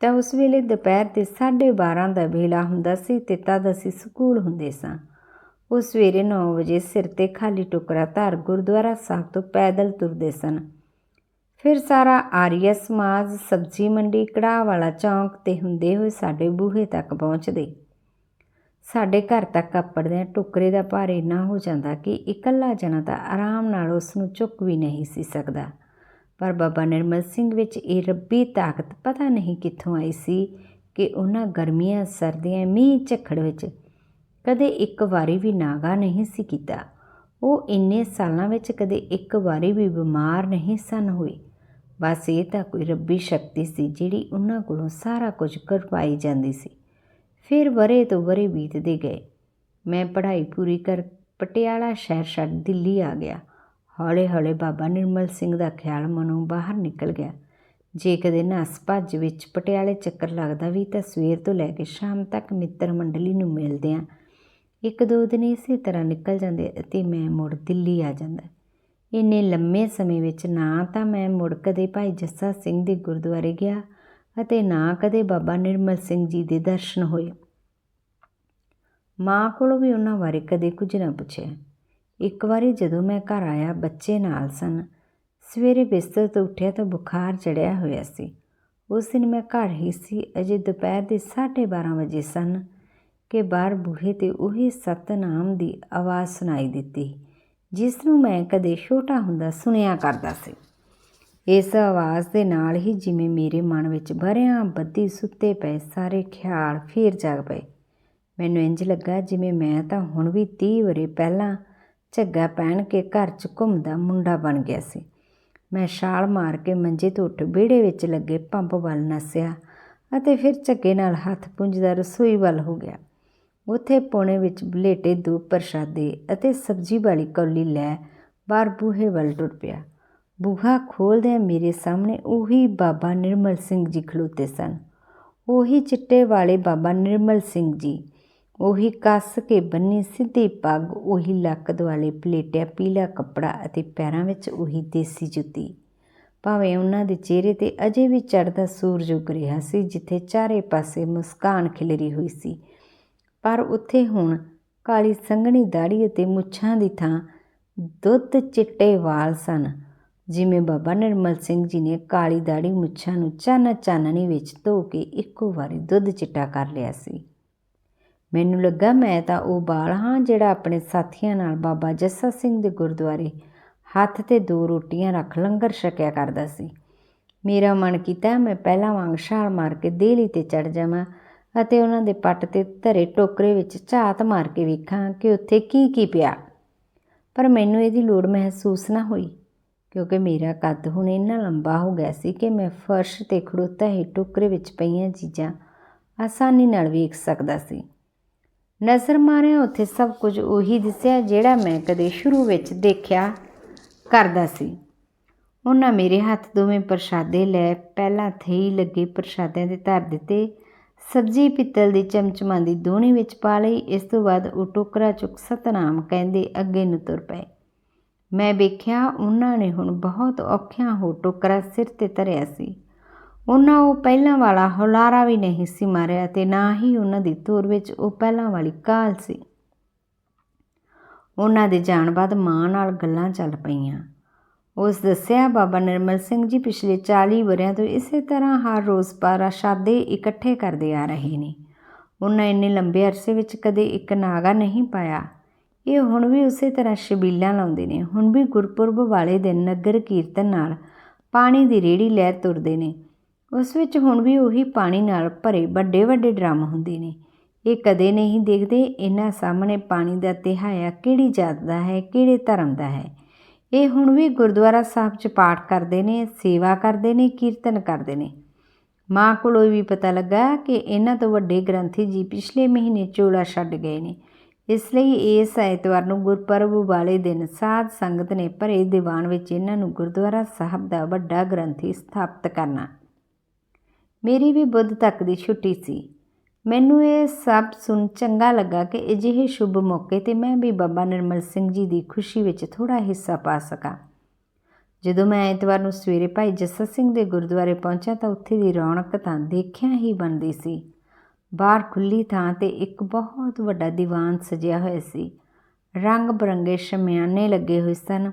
ਤਾਂ ਉਸ ਵੇਲੇ ਦੁਪਹਿਰ ਦੇ 12:30 ਦਾ ਵੇਲਾ ਹੁੰਦਾ ਸੀ ਤੇ ਤਦ ਅਸੀਂ ਸਕੂਲ ਹੁੰਦੇ ਸਾਂ। ਉਹ ਸਵੇਰੇ 9 ਵਜੇ ਸਿਰ ਤੇ ਖਾਲੀ ਟੁਕੜਾ ਧਾਰ ਗੁਰਦੁਆਰਾ ਸਾਹਿਬ ਤੋਂ ਪੈਦਲ ਤੁਰਦੇ ਸਨ। ਫਿਰ ਸਾਰਾ ਆਰੀਆ ਸਮਾਜ, ਸਬਜ਼ੀ ਮੰਡੀ, ਕੜਾਹ ਵਾਲਾ ਚੌਂਕ ਤੇ ਹੁੰਦੇ ਹੋਏ ਸਾਡੇ ਬੂਹੇ ਤੱਕ ਪਹੁੰਚਦੇ। ਸਾਡੇ ਘਰ ਤੱਕ ਕੱਪੜਦਿਆਂ ਟੁਕਰੇ ਦਾ ਭਾਰ ਇੰਨਾ ਹੋ ਜਾਂਦਾ ਕਿ ਇਕੱਲਾ ਜਣਾ ਤਾਂ ਆਰਾਮ ਨਾਲ ਉਸ ਨੂੰ ਚੁੱਕ ਵੀ ਨਹੀਂ ਸੀ ਸਕਦਾ। ਪਰ ਬਾਬਾ ਨਿਰਮਲ ਸਿੰਘ ਵਿੱਚ ਇਹ ਰੱਬੀ ਤਾਕਤ ਪਤਾ ਨਹੀਂ ਕਿੱਥੋਂ ਆਈ ਸੀ ਕਿ ਉਹਨਾਂ ਗਰਮੀਆਂ, ਸਰਦੀਆਂ, ਮੀਂਹ ਝੱਖੜ ਵਿੱਚ ਕਦੇ ਇੱਕ ਵਾਰੀ ਵੀ ਨਾਗਾ ਨਹੀਂ ਸੀ ਕੀਤਾ। ਉਹ ਇੰਨੇ ਸਾਲਾਂ ਵਿੱਚ ਕਦੇ ਇੱਕ ਵਾਰੀ ਵੀ ਬਿਮਾਰ ਨਹੀਂ ਸਨ ਹੋਏ। ਬਸ ਇਹ ਤਾਂ ਕੋਈ ਰੱਬੀ ਸ਼ਕਤੀ ਸੀ ਜਿਹੜੀ ਉਹਨਾਂ ਕੋਲੋਂ ਸਾਰਾ ਕੁਝ ਕਰਵਾਈ ਜਾਂਦੀ ਸੀ। ਫਿਰ ਵਰੇ ਤੋਂ ਵਰੇ ਬੀਤਦੇ ਗਏ। ਮੈਂ ਪੜ੍ਹਾਈ ਪੂਰੀ ਕਰ ਪਟਿਆਲਾ ਸ਼ਹਿਰ ਛੱਡ ਦਿੱਲੀ ਆ ਗਿਆ। ਹੌਲੇ ਹੌਲੇ ਬਾਬਾ ਨਿਰਮਲ ਸਿੰਘ ਦਾ ਖਿਆਲ ਮਨੋਂ ਬਾਹਰ ਨਿਕਲ ਗਿਆ। ਜੇ ਕਦੇ ਨਸ ਭੱਜ ਵਿੱਚ ਪਟਿਆਲੇ ਚੱਕਰ ਲੱਗਦਾ ਵੀ ਤਾਂ ਸਵੇਰ ਤੋਂ ਲੈ ਕੇ ਸ਼ਾਮ ਤੱਕ ਮਿੱਤਰ ਮੰਡਲੀ ਨੂੰ ਮਿਲਦਿਆਂ ਇੱਕ ਦੋ ਦਿਨ ਇਸੇ ਤਰ੍ਹਾਂ ਨਿਕਲ ਜਾਂਦੇ ਅਤੇ ਮੈਂ ਮੁੜ ਦਿੱਲੀ ਆ ਜਾਂਦਾ। ਇੰਨੇ ਲੰਮੇ ਸਮੇਂ ਵਿੱਚ ਨਾ ਤਾਂ ਮੈਂ ਮੁੜ ਕਦੇ ਭਾਈ ਜੱਸਾ ਸਿੰਘ ਦੇ ਗੁਰਦੁਆਰੇ ਗਿਆ ਅਤੇ ਨਾ ਕਦੇ ਬਾਬਾ ਨਿਰਮਲ ਸਿੰਘ ਜੀ ਦੇ ਦਰਸ਼ਨ ਹੋਏ। ਮਾਂ ਕੋਲੋਂ ਵੀ ਉਹਨਾਂ ਬਾਰੇ ਕਦੇ ਕੁਝ ਨਾ ਪੁੱਛਿਆ। ਇੱਕ ਵਾਰੀ ਜਦੋਂ ਮੈਂ ਘਰ ਆਇਆ, ਬੱਚੇ ਨਾਲ ਸਨ। ਸਵੇਰੇ ਬਿਸਤਰ ਤੋਂ ਉੱਠਿਆ ਤਾਂ ਬੁਖਾਰ ਚੜਿਆ ਹੋਇਆ ਸੀ। ਉਸ ਦਿਨ ਮੈਂ ਘਰ ਹੀ ਸੀ, ਅਜੇ ਦੁਪਹਿਰ ਦੇ 12:30 ਵਜੇ ਸਨ। ਕਿ ਬਾਹਰ ਬੂਹੇ ਤੇ ਉਹੀ ਸਤਨਾਮ ਦੀ ਆਵਾਜ਼ ਸੁਣਾਈ ਦਿੱਤੀ, ਜਿਸ ਨੂੰ ਮੈਂ ਕਦੇ ਛੋਟਾ ਹੁੰਦਾ ਸੁਣਿਆ ਕਰਦਾ ਸੀ। ਇਸ ਆਵਾਜ਼ ਦੇ ਨਾਲ ਹੀ ਜਿਵੇਂ ਮੇਰੇ ਮਨ ਵਿੱਚ ਭਰਿਆ ਬੱਦੀ ਸੁੱਤੇ ਪਏ ਸਾਰੇ ਖਿਆਲ ਫੇਰ ਜਾਗ ਪਏ। ਮੈਨੂੰ ਇੰਜ ਲੱਗਾ ਜਿਵੇਂ ਮੈਂ ਤਾਂ ਹੁਣ ਵੀ 30 ਵਰੇ ਪਹਿਲਾਂ ਝੱਗਾ ਪਹਿਨ ਕੇ ਘਰ 'ਚ ਘੁੰਮਦਾ ਮੁੰਡਾ ਬਣ ਗਿਆ ਸੀ। ਮੈਂ ਛਾਲ ਮਾਰ ਕੇ ਮੰਜੇ ਤੋਂ ਉੱਠ ਵਿਹੜੇ ਵਿੱਚ ਲੱਗੇ ਪੰਪ ਵੱਲ ਨੱਸਿਆ ਅਤੇ ਫਿਰ ਝੱਗੇ ਨਾਲ ਹੱਥ ਪੁੰਝਦਾ ਰਸੋਈ ਵੱਲ ਹੋ ਗਿਆ। ਉੱਥੇ ਪੋਣੇ ਵਿੱਚ ਬਲੇਟੇ ਦੋ ਪ੍ਰਸ਼ਾਦੇ ਅਤੇ ਸਬਜ਼ੀ ਵਾਲੀ ਕੌਲੀ ਲੈ ਬਾਹਰ ਬੂਹੇ ਵੱਲ ਟੁਰ ਪਿਆ। ਬੂਹਾ ਖੋਲਦਿਆਂ ਮੇਰੇ ਸਾਹਮਣੇ ਉਹੀ ਬਾਬਾ ਨਿਰਮਲ ਸਿੰਘ ਜੀ ਖਲੋਤੇ ਸਨ। ਉਹੀ ਚਿੱਟੇ ਵਾਲੇ ਬਾਬਾ ਨਿਰਮਲ ਸਿੰਘ ਜੀ, ਉਹੀ ਕੱਸ ਕੇ ਬੰਨੀ ਸਿੱਧੀ ਪੱਗ, ਉਹੀ ਲੱਕ ਦੁਆਲੇ ਪਲੇਟਿਆ ਪੀਲਾ ਕੱਪੜਾ ਅਤੇ ਪੈਰਾਂ ਵਿੱਚ ਉਹੀ ਦੇਸੀ ਜੁੱਤੀ। ਭਾਵੇਂ ਉਹਨਾਂ ਦੇ ਚਿਹਰੇ ਤੇ ਅਜੇ ਵੀ ਚੜ੍ਹਦਾ ਸੂਰਜ ਉਗ ਰਿਹਾ ਸੀ, ਜਿੱਥੇ ਚਾਰੇ ਪਾਸੇ ਮੁਸਕਾਨ ਖਿਲਰੀ ਹੋਈ ਸੀ ਪਰ ਉੱਥੇ ਹੁਣ ਕਾਲੀ ਸੰਘਣੀ ਦਾੜੀ ਅਤੇ ਮੁੱਛਾਂ ਦੀ ਥਾਂ ਦੁੱਧ ਚਿੱਟੇ ਵਾਲ ਸਨ, ਜਿਵੇਂ ਬਾਬਾ ਨਿਰਮਲ ਸਿੰਘ ਜੀ ਨੇ ਕਾਲੀ ਦਾੜੀ ਮੁੱਛਾਂ ਨੂੰ ਚੰਨ ਚਾਨਣੀ ਵਿੱਚ ਧੋ ਕੇ ਇੱਕੋ ਵਾਰੀ ਦੁੱਧ ਚਿੱਟਾ ਕਰ ਲਿਆ ਸੀ। ਮੈਨੂੰ ਲੱਗਾ ਮੈਂ ਤਾਂ ਉਹ ਬਾਲ ਹਾਂ ਜਿਹੜਾ ਆਪਣੇ ਸਾਥੀਆਂ ਨਾਲ ਬਾਬਾ ਜੱਸਾ ਸਿੰਘ ਦੇ ਗੁਰਦੁਆਰੇ ਹੱਥ ਤੇ ਦੋ ਰੋਟੀਆਂ ਰੱਖ ਲੰਗਰ ਛਕਿਆ ਕਰਦਾ ਸੀ। ਮੇਰਾ ਮਨ ਕੀਤਾ ਮੈਂ ਪਹਿਲਾਂ ਵਾਂਗ ਛਾਲ ਮਾਰ ਕੇ ਦੇਲੀ ਤੇ ਚੜ ਜਾਵਾਂ ਅਤੇ ਉਹਨਾਂ ਦੇ ਪੱਟ ਤੇ ਧਰੇ ਟੋਕਰੇ ਵਿੱਚ ਝਾਤ ਮਾਰ ਕੇ ਵੇਖਾਂ ਕਿ ਉੱਥੇ ਕੀ ਕੀ ਪਿਆ। ਪਰ ਮੈਨੂੰ ਇਹਦੀ ਲੋੜ ਮਹਿਸੂਸ ਨਾ ਹੋਈ, ਕਿਉਂਕਿ ਮੇਰਾ ਕੱਦ ਹੁਣ ਇੰਨਾ ਲੰਬਾ ਹੋ ਗਿਆ ਸੀ ਕਿ ਮੈਂ ਫਰਸ਼ ਤੇ ਖੜੋਤਾ ਹੀ ਟੋਕਰੇ ਵਿੱਚ ਪਈਆਂ ਚੀਜ਼ਾਂ ਆਸਾਨੀ ਨਾਲ ਵੇਖ ਸਕਦਾ ਸੀ। ਨਜ਼ਰ ਮਾਰਿਆ ਉੱਥੇ ਸਭ ਕੁਝ ਉਹੀ ਦਿਸਿਆ ਜਿਹੜਾ ਮੈਂ ਕਦੇ ਸ਼ੁਰੂ ਵਿੱਚ ਦੇਖਿਆ ਕਰਦਾ ਸੀ। ਉਹਨਾਂ ਮੇਰੇ ਹੱਥ ਦੋਵੇਂ ਪ੍ਰਸ਼ਾਦੇ ਲੈ ਪਹਿਲਾਂ ਥਈ ਲੱਗੇ ਪ੍ਰਸ਼ਾਦਿਆਂ ਦੇ ਧਰ ਦਿੱਤੇ ਸਬਜ਼ੀ ਪਿੱਤਲ ਦੀ ਚਮਚਮਾਂਦੀ ਦੋਣੀ ਵਿੱਚ ਪਾ ਲਈ। ਇਸ ਤੋਂ ਬਾਅਦ ਉਹ ਟੋਕਰਾ ਚੁੱਕ ਸਤਨਾਮ ਕਹਿੰਦੇ, ਅੱਗੇ ਨੂੰ ਤੁਰ ਪਏ। ਮੈਂ ਵੇਖਿਆ ਉਹਨਾਂ ਨੇ ਹੁਣ ਬਹੁਤ ਔਖਿਆਂ ਹੋ ਟੋਕਰਾ ਸਿਰ ਤੇ ਧਰਿਆ ਸੀ। ਉਹਨਾਂ ਉਹ ਪਹਿਲਾਂ ਵਾਲਾ ਹੁਲਾਰਾ ਵੀ ਨਹੀਂ ਸੀ ਮਾਰਿਆ ਤੇ ਨਾ ਹੀ ਉਹਨਾਂ ਦੀ ਤੁਰ ਵਿੱਚ ਉਹ ਪਹਿਲਾਂ ਵਾਲੀ ਕਾਲ ਸੀ। ਉਹਨਾਂ ਦੇ ਜਾਣ ਬਾਅਦ ਮਾਂ ਨਾਲ ਗੱਲਾਂ ਚੱਲ ਪਈਆਂ। ਉਸ ਦੱਸਿਆ, ਬਾਬਾ ਨਿਰਮਲ ਸਿੰਘ ਜੀ ਪਿਛਲੇ 40 ਵਰਿਆਂ ਤੋਂ ਇਸੇ ਤਰ੍ਹਾਂ ਹਰ ਰੋਜ਼ ਪ੍ਰਸ਼ਾਦੇ ਇਕੱਠੇ ਕਰਦੇ ਆ ਰਹੇ ਨੇ। ਉਹਨਾਂ ਇੰਨੇ ਲੰਬੇ ਅਰਸੇ ਵਿੱਚ ਕਦੇ ਇੱਕ ਨਾਗਾ ਨਹੀਂ ਪਾਇਆ। ਇਹ ਹੁਣ ਵੀ ਉਸੇ ਤਰ੍ਹਾਂ ਸ਼ਬੀਲਾਂ ਲਾਉਂਦੇ ਨੇ। ਹੁਣ ਵੀ ਗੁਰਪੁਰਬ ਵਾਲੇ ਦਿਨ ਨਗਰ ਕੀਰਤਨ ਨਾਲ ਪਾਣੀ ਦੀ ਰੇੜੀ ਲੈ ਤੁਰਦੇ ਨੇ। ਉਸ ਵਿੱਚ ਹੁਣ ਵੀ ਉਹੀ ਪਾਣੀ ਨਾਲ ਭਰੇ ਵੱਡੇ ਵੱਡੇ ਡਰਮ ਹੁੰਦੇ ਨੇ। ਇਹ ਕਦੇ ਨਹੀਂ ਦੇਖਦੇ। ਇਹਨਾਂ ਸਾਹਮਣੇ ਪਾਣੀ ਦਾ ਤਿਹਾਇਆ ਕਿਹੜੀ ਜਾਤ ਦਾ ਹੈ, ਕਿਹੜੇ ਧਰਮ ਦਾ ਹੈ। ਇਹ ਹੁਣ ਵੀ ਗੁਰਦੁਆਰਾ ਸਾਹਿਬ 'ਚ ਪਾਠ ਕਰਦੇ ਨੇ, ਸੇਵਾ ਕਰਦੇ ਨੇ, ਕੀਰਤਨ ਕਰਦੇ ਨੇ। ਮਾਂ ਕੋਲੋਂ ਵੀ ਪਤਾ ਲੱਗਾ ਕਿ ਇਹਨਾਂ ਤੋਂ ਵੱਡੇ ਗ੍ਰੰਥੀ ਜੀ ਪਿਛਲੇ ਮਹੀਨੇ ਚੋਲਾ ਛੱਡ ਗਏ ਨੇ। ਇਸ ਲਈ ਇਸ ਐਤਵਾਰ ਨੂੰ ਗੁਰਪੁਰਬ ਵਾਲੇ ਦਿਨ ਸਾਧ ਸੰਗਤ ਨੇ ਭਰੇ ਦੀਵਾਨ ਵਿੱਚ ਇਹਨਾਂ ਨੂੰ ਗੁਰਦੁਆਰਾ ਸਾਹਿਬ ਦਾ ਵੱਡਾ ਗ੍ਰੰਥੀ ਸਥਾਪਿਤ ਕਰਨਾ। ਮੇਰੀ ਵੀ ਬੁੱਧ ਤੱਕ ਦੀ ਛੁੱਟੀ ਸੀ। ਮੈਨੂੰ ਇਹ ਸਭ ਸੁਣ ਚੰਗਾ ਲੱਗਾ ਕਿ ਅਜਿਹੇ ਸ਼ੁਭ ਮੌਕੇ ਤੇ ਮੈਂ ਵੀ ਬਾਬਾ ਨਿਰਮਲ ਸਿੰਘ ਜੀ ਦੀ ਖੁਸ਼ੀ ਵਿੱਚ ਥੋੜਾ ਹਿੱਸਾ ਪਾ ਸਕਾਂ। ਜਦੋਂ ਮੈਂ ਐਤਵਾਰ ਨੂੰ ਸਵੇਰੇ ਭਾਈ ਜੱਸਾ ਸਿੰਘ ਦੇ ਗੁਰਦੁਆਰੇ ਪਹੁੰਚਿਆ ਤਾਂ ਉੱਥੇ ਦੀ ਰੌਣਕ ਤਾਂ ਦੇਖਿਆ ਹੀ ਬਣਦੀ ਸੀ। ਬਾਹਰ ਖੁੱਲੀ ਥਾਂ ਤੇ ਇੱਕ ਬਹੁਤ ਵੱਡਾ ਦੀਵਾਨ ਸਜਿਆ ਹੋਇਆ ਸੀ। ਰੰਗ ਬਰੰਗੇ ਸ਼ਮਿਆਨੇ ਲੱਗੇ ਹੋਏ ਸਨ।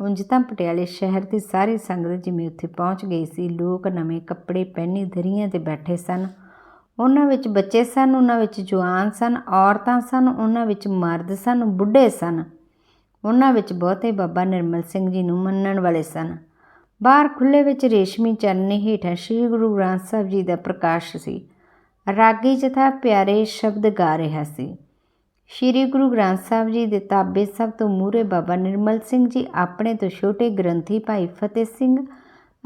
ਉਂਝ ਤਾਂ ਪਟਿਆਲੇ ਸ਼ਹਿਰ ਦੀ ਸਾਰੀ ਸੰਗਤ ਜਿਵੇਂ ਉੱਥੇ ਪਹੁੰਚ ਗਈ ਸੀ, ਲੋਕ ਨਵੇਂ ਕੱਪੜੇ, ਪਹਿਨੇ, ਦਰੀਆਂ ਤੇ ਬੈਠੇ ਸਨ। ਉਹਨਾਂ ਵਿੱਚ ਬੱਚੇ ਸਨ, ਉਹਨਾਂ ਵਿੱਚ ਜਵਾਨ ਸਨ, ਔਰਤਾਂ ਸਨ, ਉਹਨਾਂ ਵਿੱਚ ਮਰਦ ਸਨ, ਬੁੱਢੇ ਸਨ। ਉਹਨਾਂ ਵਿੱਚ ਬਹੁਤੇ ਬਾਬਾ ਨਿਰਮਲ ਸਿੰਘ ਜੀ ਨੂੰ ਮੰਨਣ ਵਾਲੇ ਸਨ। ਬਾਹਰ ਖੁੱਲੇ ਵਿੱਚ ਰੇਸ਼ਮੀ ਚਾਨਣੇ ਹੇਠਾਂ ਸ੍ਰੀ ਗੁਰੂ ਗ੍ਰੰਥ ਸਾਹਿਬ ਜੀ ਦਾ ਪ੍ਰਕਾਸ਼ ਸੀ। ਰਾਗੀ ਜਥਾ ਪਿਆਰੇ ਸ਼ਬਦ ਗਾ ਰਿਹਾ ਸੀ। ਸ੍ਰੀ ਗੁਰੂ ਗ੍ਰੰਥ ਸਾਹਿਬ ਜੀ ਦੇ ਤਾਬੇ ਸਭ ਤੋਂ ਮੂਹਰੇ ਬਾਬਾ ਨਿਰਮਲ ਸਿੰਘ ਜੀ, ਆਪਣੇ ਤੋਂ ਛੋਟੇ ਗ੍ਰੰਥੀ ਭਾਈ ਫਤਿਹ ਸਿੰਘ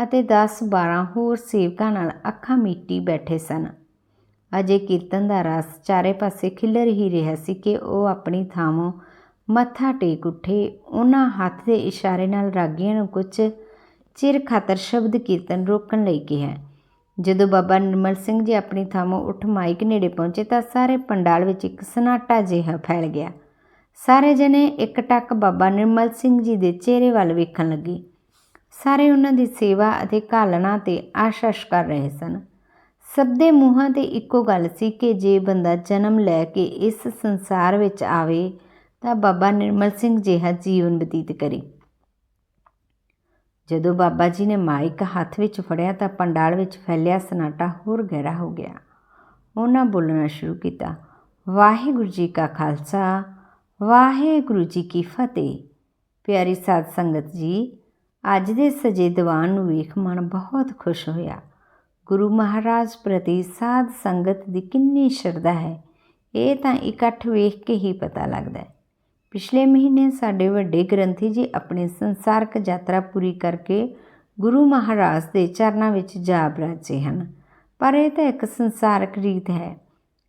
ਅਤੇ 10-12 ਹੋਰ ਸੇਵਕਾਂ ਨਾਲ ਅੱਖਾਂ ਮੀਟੀ ਬੈਠੇ ਸਨ। ਅਜੇ ਕੀਰਤਨ ਦਾ ਰਸ ਚਾਰੇ ਪਾਸੇ ਖਿਲਰ ਹੀ ਰਿਹਾ ਸੀ ਕਿ ਉਹ ਆਪਣੀ ਥਾਂੋਂ ਮੱਥਾ ਟੇਕ ਉੱਠੇ। ਉਹਨਾਂ ਹੱਥ ਦੇ ਇਸ਼ਾਰੇ ਨਾਲ ਰਾਗੀਆਂ ਨੂੰ ਕੁਝ ਚਿਰ ਖਾਤਰ ਸ਼ਬਦ ਕੀਰਤਨ ਰੋਕਣ ਲਈ ਕਿਹਾ। ਜਦੋਂ ਬਾਬਾ ਨਿਰਮਲ ਸਿੰਘ ਜੀ ਆਪਣੀ ਥਾਂੋਂ ਉੱਠ ਮਾਈਕ ਨੇੜੇ ਪਹੁੰਚੇ ਤਾਂ ਸਾਰੇ ਪੰਡਾਲ ਵਿੱਚ ਇੱਕ ਸਨਾਟਾ ਜਿਹਾ ਫੈਲ ਗਿਆ। ਸਾਰੇ ਜਣੇ ਇੱਕ ਟੱਕ ਬਾਬਾ ਨਿਰਮਲ ਸਿੰਘ ਜੀ ਦੇ ਚਿਹਰੇ ਵੱਲ ਵੇਖਣ ਲੱਗੇ। ਸਾਰੇ ਉਹਨਾਂ ਦੀ ਸੇਵਾ ਅਤੇ ਘਾਲਣਾ ਤੇ ਆਸ਼ਾਸ਼ ਕਰ ਰਹੇ ਸਨ। ਸਭ ਦੇ ਮੂੰਹਾਂ ਤੇ ਇੱਕੋ ਗੱਲ ਸੀ ਕਿ ਜੇ ਬੰਦਾ ਜਨਮ ਲੈ ਕੇ ਇਸ ਸੰਸਾਰ ਵਿੱਚ ਆਵੇ ਤਾਂ ਬਾਬਾ ਨਿਰਮਲ ਸਿੰਘ ਜਿਹਾ ਜੀਵਨ ਬਤੀਤ ਕਰੇ। ਜਦੋਂ ਬਾਬਾ ਜੀ ਨੇ ਮਾਈਕ ਹੱਥ ਵਿੱਚ ਫੜਿਆ ਤਾਂ ਪੰਡਾਲ ਵਿੱਚ ਫੈਲਿਆ ਸਨਾਟਾ ਹੋਰ ਗਹਿਰਾ ਹੋ ਗਿਆ। ਉਹਨਾਂ ਬੋਲਣਾ ਸ਼ੁਰੂ ਕੀਤਾ, ਵਾਹਿਗੁਰੂ ਜੀ ਕਾ ਖਾਲਸਾ, ਵਾਹਿਗੁਰੂ ਜੀ ਕੀ ਫਤਿਹ। ਪਿਆਰੀ ਸਾਧ ਸੰਗਤ ਜੀ, ਅੱਜ ਦੇ ਸਜੇ ਦੀਵਾਨ ਨੂੰ ਵੇਖ ਮਨ ਬਹੁਤ ਖੁਸ਼ ਹੋਇਆ। ਗੁਰੂ ਮਹਾਰਾਜ ਪ੍ਰਤੀ ਸਾਧ ਸੰਗਤ ਦੀ ਕਿੰਨੀ ਸ਼ਰਧਾ ਹੈ, ਇਹ ਤਾਂ ਇਕੱਠ ਵੇਖ ਕੇ ਹੀ ਪਤਾ ਲੱਗਦਾ ਹੈ। ਪਿਛਲੇ ਮਹੀਨੇ ਸਾਡੇ ਵੱਡੇ ਗ੍ਰੰਥੀ ਜੀ ਆਪਣੀ ਸੰਸਾਰਕ ਯਾਤਰਾ ਪੂਰੀ ਕਰਕੇ ਗੁਰੂ ਮਹਾਰਾਜ ਦੇ ਚਰਨਾਂ ਵਿੱਚ ਜਾ ਬਰਾਜੇ ਹਨ। ਪਰ ਇਹ ਤਾਂ ਇੱਕ ਸੰਸਾਰਕ ਰੀਤ ਹੈ।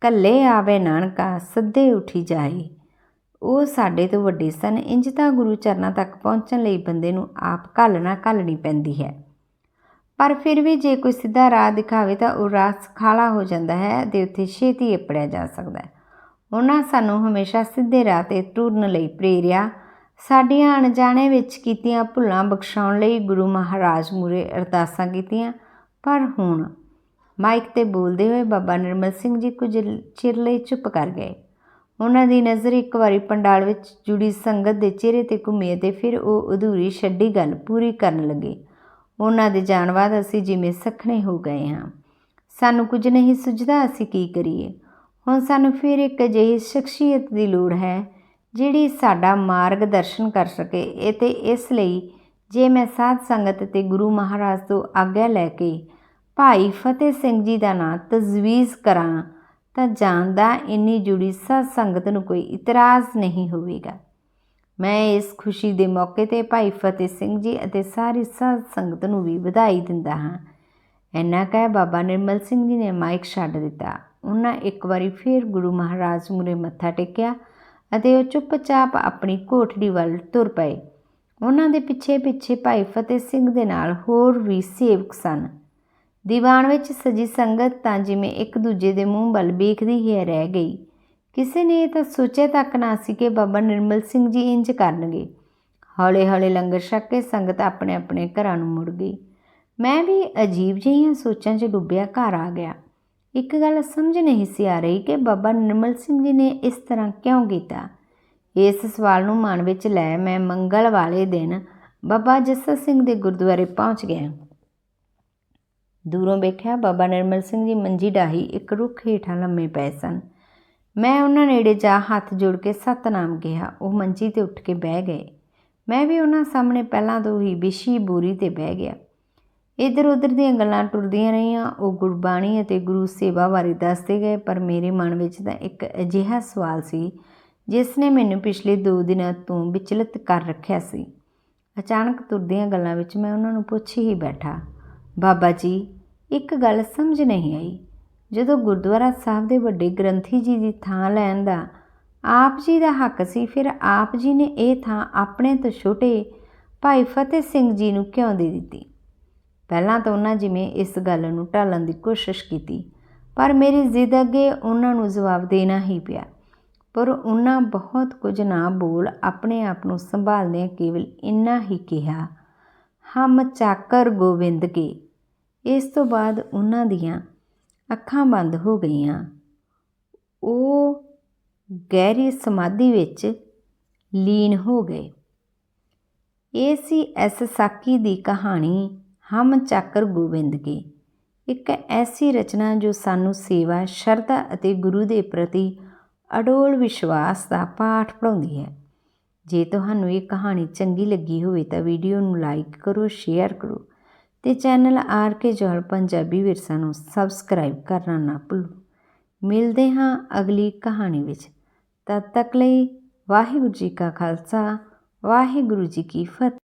ਕੱਲੇ ਆਵੇ ਨਾਨਕਾ, ਸੱਦੇ ਉਠੀ ਜਾਏ ਉਹ ਸਾਡੇ ਤੋਂ ਵੱਡੇ ਸਨ। ਇੰਜ ਤਾਂ ਗੁਰੂ ਚਰਨਾਂ ਤੱਕ ਪਹੁੰਚਣ ਲਈ ਬੰਦੇ ਨੂੰ ਆਪ ਘੱਲਣਾ ਘੱਲਣੀ ਪੈਂਦੀ ਹੈ। ਪਰ ਫਿਰ ਵੀ ਜੇ ਕੋਈ ਸਿੱਧਾ ਰਾਹ ਦਿਖਾਵੇ ਤਾਂ ਉਹ ਰਾਹ ਸਖਾਲਾ ਹੋ ਜਾਂਦਾ ਹੈ ਤੇ ਉੱਥੇ ਛੇਤੀ ਅਪੜਿਆ ਜਾ ਸਕਦਾ ਹੈ। ਉਹਨਾਂ ਸਾਨੂੰ ਹਮੇਸ਼ਾ ਸਿੱਧੇ ਰਾਹ ਤੇ ਟੁਰਨ ਲਈ ਪ੍ਰੇਰਿਆ, ਸਾਡੀਆਂ ਅਣਜਾਣੇ ਵਿੱਚ ਕੀਤੀਆਂ ਭੁੱਲਾਂ ਬਖਸ਼ਾਉਣ ਲਈ ਗੁਰੂ ਮਹਾਰਾਜ ਮੂਰੇ ਅਰਦਾਸਾਂ ਕੀਤੀਆਂ। ਪਰ ਹੁਣ ਮਾਈਕ ਤੇ ਬੋਲਦੇ ਹੋਏ ਬਾਬਾ ਨਿਰਮਲ ਸਿੰਘ ਜੀ ਕੁਝ ਚਿਰ ਲਈ ਚੁੱਪ ਕਰ ਗਏ। ਉਹਨਾਂ ਦੀ ਨਜ਼ਰ ਇੱਕ ਵਾਰੀ ਪੰਡਾਲ ਵਿੱਚ ਜੁੜੀ ਸੰਗਤ ਦੇ ਚਿਹਰੇ ਤੇ ਘੁੰਮੀ ਅਤੇ ਫਿਰ ਉਹ ਅਧੂਰੀ ਛੱਡੀ ਗੱਲ ਪੂਰੀ ਕਰਨ ਲੱਗੇ। ਉਹਨਾਂ ਦੇ ਜਾਣ ਬਾਅਦ ਅਸੀਂ ਜਿਵੇਂ ਸਖਣੇ ਹੋ ਗਏ ਹਾਂ। ਸਾਨੂੰ ਕੁਝ ਨਹੀਂ ਸੁਝਦਾ ਅਸੀਂ ਕੀ ਕਰੀਏ। ਹੁਣ ਸਾਨੂੰ ਫਿਰ ਇੱਕ ਅਜਿਹੀ ਸ਼ਖਸੀਅਤ ਦੀ ਲੋੜ ਹੈ, ਜਿਹੜੀ ਸਾਡਾ ਮਾਰਗਦਰਸ਼ਨ ਕਰ ਸਕੇ। ਇਹ ਤੇ ਇਸ ਲਈ ਜੇ ਮੈਂ ਸਾਧ ਸੰਗਤ ਤੇ ਗੁਰੂ ਮਹਾਰਾਜ ਤੋਂ ਆਗਿਆ ਲੈ ਕੇ ਭਾਈ ਫਤਿਹ ਸਿੰਘ ਜੀ ਦਾ ਨਾਂ ਤਜਵੀਜ਼ ਕਰਾਂ, ਤਾਂ ਜਾਣਦਾ ਇੰਨੀ ਜੁੜੀ ਸਾਧ ਸੰਗਤ ਨੂੰ ਕੋਈ ਇਤਰਾਜ਼ ਨਹੀਂ ਹੋਵੇਗਾ। ਮੈਂ ਇਸ ਖੁਸ਼ੀ ਦੇ ਮੌਕੇ ਤੇ ਭਾਈ ਫਤਿਹ ਸਿੰਘ ਜੀ ਅਤੇ ਸਾਰੀ ਸਾਧ ਸੰਗਤ ਨੂੰ ਵੀ ਵਧਾਈ ਦਿੰਦਾ ਹਾਂ। ਇੰਨਾ ਕਹਿ ਬਾਬਾ ਨਿਰਮਲ ਸਿੰਘ ਜੀ ਨੇ ਮਾਈਕ ਛੱਡ ਦਿੱਤਾ। ਉਹਨਾਂ ਇੱਕ ਵਾਰੀ ਫਿਰ ਗੁਰੂ ਮਹਾਰਾਜ ਮੂਰੇ ਮੱਥਾ ਟੇਕਿਆ ਅਤੇ ਉਹ ਚੁੱਪਚਾਪ ਆਪਣੀ ਕੋਠੜੀ ਵੱਲ ਤੁਰ ਪਏ। ਉਹਨਾਂ ਦੇ ਪਿੱਛੇ ਪਿੱਛੇ ਭਾਈ ਫਤਿਹ ਸਿੰਘ ਦੇ ਨਾਲ ਹੋਰ ਵੀ ਸੇਵਕ ਸਨ। ਦੀਵਾਨ ਵਿੱਚ ਸਜੀ ਸੰਗਤ ਤਾਂ ਜਿਵੇਂ ਇੱਕ ਦੂਜੇ ਦੇ ਮੂੰਹ ਵੱਲ ਵੇਖਦੀ ਹੀ ਰਹਿ ਗਈ। ਕਿਸੇ ਨੇ ਇਹ ਤਾਂ ਸੋਚਿਆ ਤੱਕ ਨਾ ਸੀ ਕਿ ਬਾਬਾ ਨਿਰਮਲ ਸਿੰਘ ਜੀ ਇੰਜ ਕਰਨਗੇ। ਹੌਲੇ ਹੌਲੇ ਲੰਗਰ ਛੱਕ ਕੇ ਸੰਗਤ ਆਪਣੇ ਆਪਣੇ ਘਰਾਂ ਨੂੰ ਮੁੜ ਗਈ। ਮੈਂ ਵੀ ਅਜੀਬ ਜਿਹੀਆਂ ਸੋਚਾਂ 'ਚ ਡੁੱਬਿਆ, ਘਰ ਆ ਗਿਆ। ਇੱਕ ਗੱਲ ਸਮਝ ਨਹੀਂ ਸੀ ਆ ਰਹੀ ਕਿ ਬਾਬਾ ਨਿਰਮਲ ਸਿੰਘ ਜੀ ਨੇ ਇਸ ਤਰ੍ਹਾਂ ਕਿਉਂ ਕੀਤਾ। ਇਸ ਸਵਾਲ ਨੂੰ ਮਨ ਵਿੱਚ ਲੈ ਮੈਂ ਮੰਗਲ ਵਾਲੇ ਦਿਨ ਬਾਬਾ ਜੱਸਾ ਸਿੰਘ ਦੇ ਗੁਰਦੁਆਰੇ ਪਹੁੰਚ ਗਿਆ। ਦੂਰੋਂ ਵੇਖਿਆ ਬਾਬਾ ਨਿਰਮਲ ਸਿੰਘ ਜੀ ਮੰਜੀ ਡਾਹੀ ਇੱਕ ਰੁੱਖ ਹੇਠਾਂ ਲੰਮੇ ਪਏ ਸਨ। ਮੈਂ ਉਹਨਾਂ ਨੇੜੇ ਜਾ ਹੱਥ ਜੋੜ ਕੇ ਸਤਨਾਮ ਕਿਹਾ। ਉਹ ਮੰਜੀ ਤੇ ਉੱਠ ਕੇ ਬਹਿ ਗਏ। ਮੈਂ ਵੀ ਉਹਨਾਂ ਸਾਹਮਣੇ ਪਹਿਲਾਂ ਤੋਂ ਹੀ ਵਿਸ਼ੀ ਬੋਰੀ ਤੇ ਬਹਿ ਗਿਆ। ਇੱਧਰ ਉੱਧਰ ਦੀਆਂ ਗੱਲਾਂ ਟੁਰਦੀਆਂ ਰਹੀਆਂ। ਉਹ ਗੁਰਬਾਣੀ ਅਤੇ ਗੁਰੂ ਸੇਵਾ ਬਾਰੇ ਦੱਸਦੇ ਗਏ, ਪਰ ਮੇਰੇ ਮਨ ਵਿੱਚ ਤਾਂ ਇੱਕ ਅਜਿਹਾ ਸਵਾਲ ਸੀ, ਜਿਸ ਨੇ ਮੈਨੂੰ ਪਿਛਲੇ 2 ਦਿਨਾਂ ਤੋਂ ਵਿਚਲਿਤ ਕਰ ਰੱਖਿਆ ਸੀ। ਅਚਾਨਕ ਤੁਰਦੀਆਂ ਗੱਲਾਂ ਵਿੱਚ ਮੈਂ ਉਹਨਾਂ ਨੂੰ ਪੁੱਛ ਹੀ ਬੈਠਾ। ਬਾਬਾ ਜੀ, ਇੱਕ ਗੱਲ ਸਮਝ ਨਹੀਂ ਆਈ। ਜਦੋਂ ਗੁਰਦੁਆਰਾ ਸਾਹਿਬ ਦੇ ਵੱਡੇ ਗ੍ਰੰਥੀ ਜੀ ਦੀ ਥਾਂ ਲੈਣ ਦਾ ਆਪ ਜੀ ਦਾ ਹੱਕ ਸੀ, ਫਿਰ ਆਪ ਜੀ ਨੇ ਇਹ ਥਾਂ ਆਪਣੇ ਤੋਂ ਛੋਟੇ ਭਾਈ ਫਤਿਹ ਸਿੰਘ ਜੀ ਨੂੰ ਕਿਉਂ ਦੇ ਦਿੱਤੀ? ਪਹਿਲਾਂ ਤਾਂ ਉਹਨਾਂ ਜਿਵੇਂ ਇਸ ਗੱਲ ਨੂੰ ਟਾਲਣ ਦੀ ਕੋਸ਼ਿਸ਼ ਕੀਤੀ, ਪਰ ਮੇਰੀ ਜ਼ਿੱਦ ਅੱਗੇ ਉਹਨਾਂ ਨੂੰ ਜਵਾਬ ਦੇਣਾ ਹੀ ਪਿਆ। ਪਰ ਉਹਨਾਂ ਬਹੁਤ ਕੁਝ ਨਾ ਬੋਲ ਆਪਣੇ ਆਪ ਨੂੰ ਸੰਭਾਲਦਿਆਂ ਕੇਵਲ ਇੰਨਾ ਹੀ ਕਿਹਾ, ਹਮ ਚਾਕਰ ਗੋਬਿੰਦ ਕੇ। ਇਸ ਤੋਂ ਬਾਅਦ ਉਹਨਾਂ ਦੀਆਂ ਅੱਖਾਂ ਬੰਦ ਹੋ ਗਈਆਂ। ਉਹ ਗਹਿਰੀ ਸਮਾਧੀ ਵਿੱਚ ਲੀਨ ਹੋ ਗਏ। ਇਹ ਸੀ ਐਸ ਸਾਕੀ ਦੀ ਕਹਾਣੀ, ਹਮ ਚੱਕਰ ਗੋਬਿੰਦ ਕੀ ਇੱਕ ਐਸੀ ਰਚਨਾ ਜੋ ਸਾਨੂੰ ਸੇਵਾ, ਸ਼ਰਧਾ ਅਤੇ ਗੁਰੂ ਦੇ ਪ੍ਰਤੀ ਅਡੋਲ ਵਿਸ਼ਵਾਸ ਦਾ ਪਾਠ ਪੜਾਉਂਦੀ ਹੈ। ਜੇ ਤੁਹਾਨੂੰ ਇਹ ਕਹਾਣੀ ਚੰਗੀ ਲੱਗੀ ਹੋਵੇ ਤਾਂ ਵੀਡੀਓ ਨੂੰ ਲਾਈਕ ਕਰੋ, ਸ਼ੇਅਰ ਕਰੋ ਤੇ channel R K Jol Punjabi Virsa ਨੂੰ ਸਬਸਕ੍ਰਾਈਬ ਕਰਨਾ ਨਾ ਭੁੱਲੋ। ਮਿਲਦੇ ਹਾਂ ਅਗਲੀ ਕਹਾਣੀ ਵਿੱਚ। ਤਦ ਤੱਕ ਲਈ ਵਾਹਿਗੁਰੂ ਜੀ ਕਾ ਖਾਲਸਾ, ਵਾਹਿਗੁਰੂ ਜੀ ਕੀ ਫਤਿਹ।